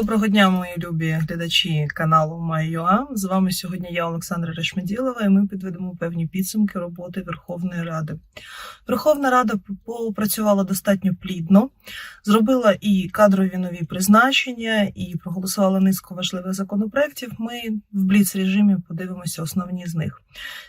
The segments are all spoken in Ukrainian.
Доброго дня, мої любі глядачі каналу Майюа. З вами сьогодні я, Олександра Решмеділова, і ми підведемо певні підсумки роботи Верховної Ради. Верховна Рада попрацювала достатньо плідно, зробила і кадрові нові призначення, і проголосувала низку важливих законопроєктів. Ми в бліц режимі подивимося основні з них.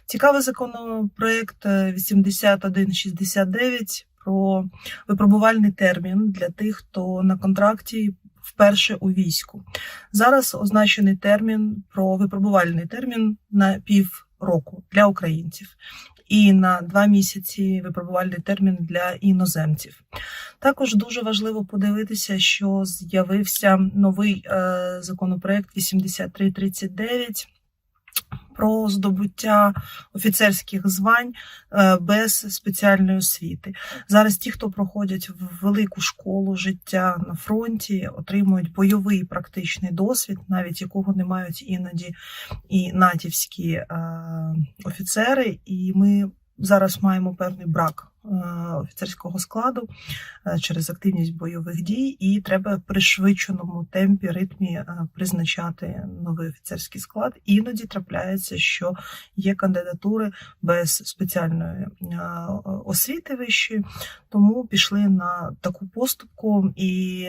Цікавий законопроект е, 8169 про випробувальний термін для тих, хто на контракті вперше у війську. Зараз означений термін про випробувальний термін на пів року для українців. І на два місяці випробувальний термін для іноземців. Також дуже важливо подивитися, що з'явився новий е, законопроект 8339 про здобуття офіцерських звань е, без спеціальної освіти. Зараз ті, хто проходять в велику школу життя на фронті, отримують бойовий практичний досвід, навіть якого не мають іноді і натівські е, офіцери. І ми зараз маємо певний брак офіцерського складу е, через активність бойових дій, і треба в пришвидшеному темпі ритмі е, призначати новий офіцерський склад. Іноді трапляється, що є кандидатури без спеціальної е, освіти вищої, тому пішли на таку поступку. І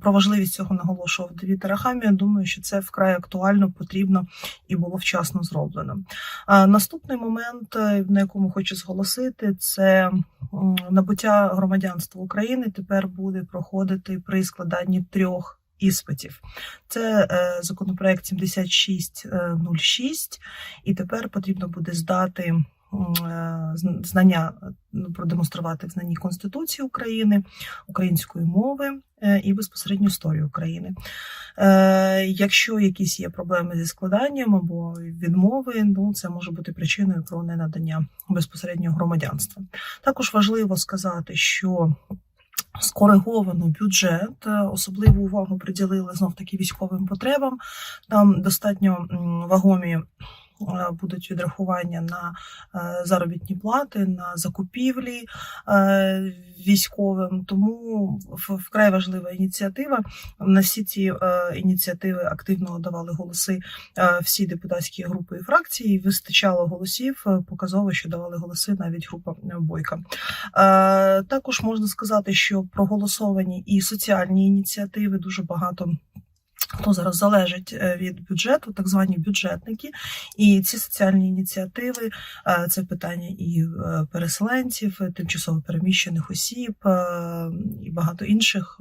про важливість цього наголошував Давід Арахамі. Я думаю, що це вкрай актуально, потрібно і було вчасно зроблено. Наступний момент, е, на якому хочу зголосити, це набуття громадянства України тепер буде проходити при складанні трьох. Іспитів це е, законопроект 7606, і тепер потрібно буде здати е, знання, ну, продемонструвати в знанні Конституції України, української мови е, і безпосередньо історії України. Е, Якщо якісь є проблеми зі складанням або відмови, ну це може бути причиною про ненадання безпосереднього громадянства. Також важливо сказати, що скориговано бюджет, е, особливу увагу приділили знов таки військовим потребам. Там достатньо вагомі е, будуть відрахування на е, заробітні плати, на закупівлі е, військовим. Тому вкрай важлива ініціатива. На всі ці е, ініціативи активно давали голоси е, всі депутатські групи і фракції. Вистачало голосів. е, Показово, що давали голоси навіть група е, Бойка. Е, Також можна сказати, що проголосовані і соціальні ініціативи дуже багато. Хто зараз залежить е, від бюджету, так звані бюджетники, і ці соціальні ініціативи е, це питання і е, переселенців, тимчасово переміщених осіб, і багато інших,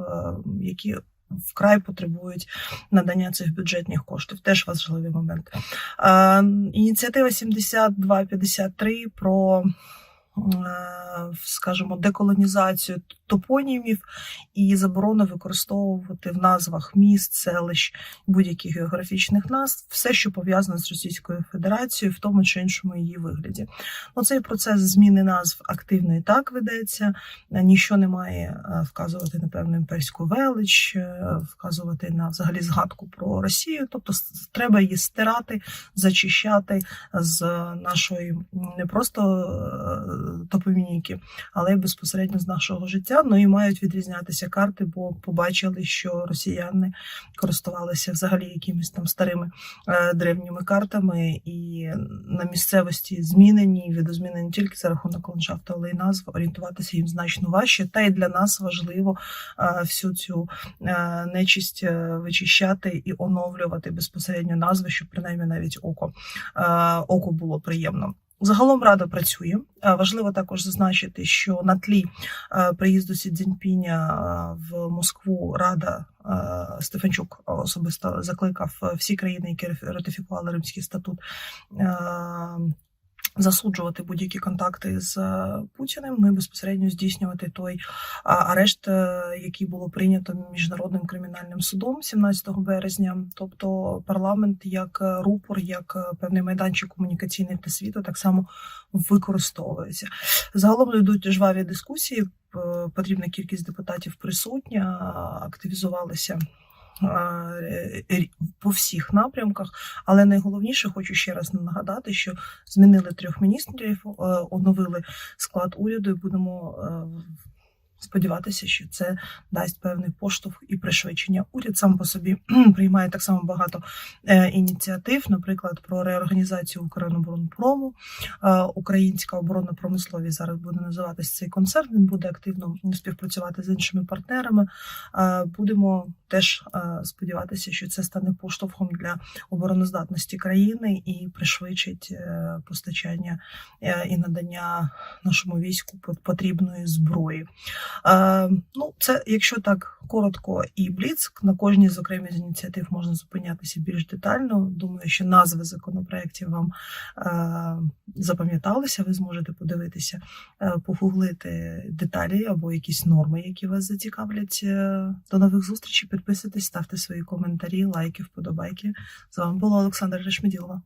які вкрай потребують надання цих бюджетних коштів. Теж важливий момент. Ініціатива 7253 про. Е, Скажімо, деколонізацію топонімів і заборону використовувати в назвах міст, селищ будь-яких географічних назв, все, що пов'язане з Російською Федерацією, в тому чи іншому її вигляді. Ну, цей процес зміни назв активно і так ведеться. Ніщо не має е, вказувати на певну імперську велич, е, вказувати на взагалі згадку про Росію. Тобто треба її стирати, зачищати з нашої не просто е, топомініки, але й безпосередньо з нашого життя. Ну і мають відрізнятися карти, бо побачили, що росіяни користувалися взагалі якимись там старими е, древніми картами, і на місцевості змінені, відозмінені тільки за рахунок ландшафту, але й назв орієнтуватися їм значно важче. Та й для нас важливо е, всю цю е, нечисть вичищати і оновлювати безпосередньо назви, щоб принаймні навіть око, оку було приємно. Загалом рада працює. Е, Важливо також зазначити, що на тлі е, приїзду Сі Цзіньпіня е, в Москву Рада Стефанчук особисто закликав всі країни, які ратифікували Римський статут. Засуджувати будь-які контакти з е, Путіним, ну і безпосередньо здійснювати той арешт, е, який було прийнято міжнародним кримінальним судом 17 березня. Тобто парламент як е, рупор, як певний майданчик комунікаційний для світу, так само використовується. Загалом йдуть жваві дискусії. Потрібна кількість депутатів присутня, активізувалися по всіх напрямках. Але найголовніше хочу ще раз нагадати, що змінили трьох міністрів, е, оновили склад уряду і будемо е, сподіватися, що це дасть певний поштовх і пришвидшення. Уряд сам по собі приймає так само багато е, ініціатив, наприклад, про реорганізацію Укроборонпрому. Е, Українська оборонна промисловість зараз буде називатися цей концерн. Він буде активно співпрацювати з іншими партнерами. Е, Будемо теж сподіватися, що це стане поштовхом для обороноздатності країни і пришвидшить постачання і надання нашому війську пот- потрібної зброї. Ну, це якщо так коротко і бліц, на кожній з окремих ініціатив можна зупинятися більш детально. Думаю, що назви законопроєктів вам е, запам'яталися. Ви зможете подивитися, е, погуглити деталі або якісь норми, які вас зацікавлять. Е, До нових зустрічей. Підписуйтесь, ставте свої коментарі, лайки, вподобайки. З вами була Олександра Решмеділова.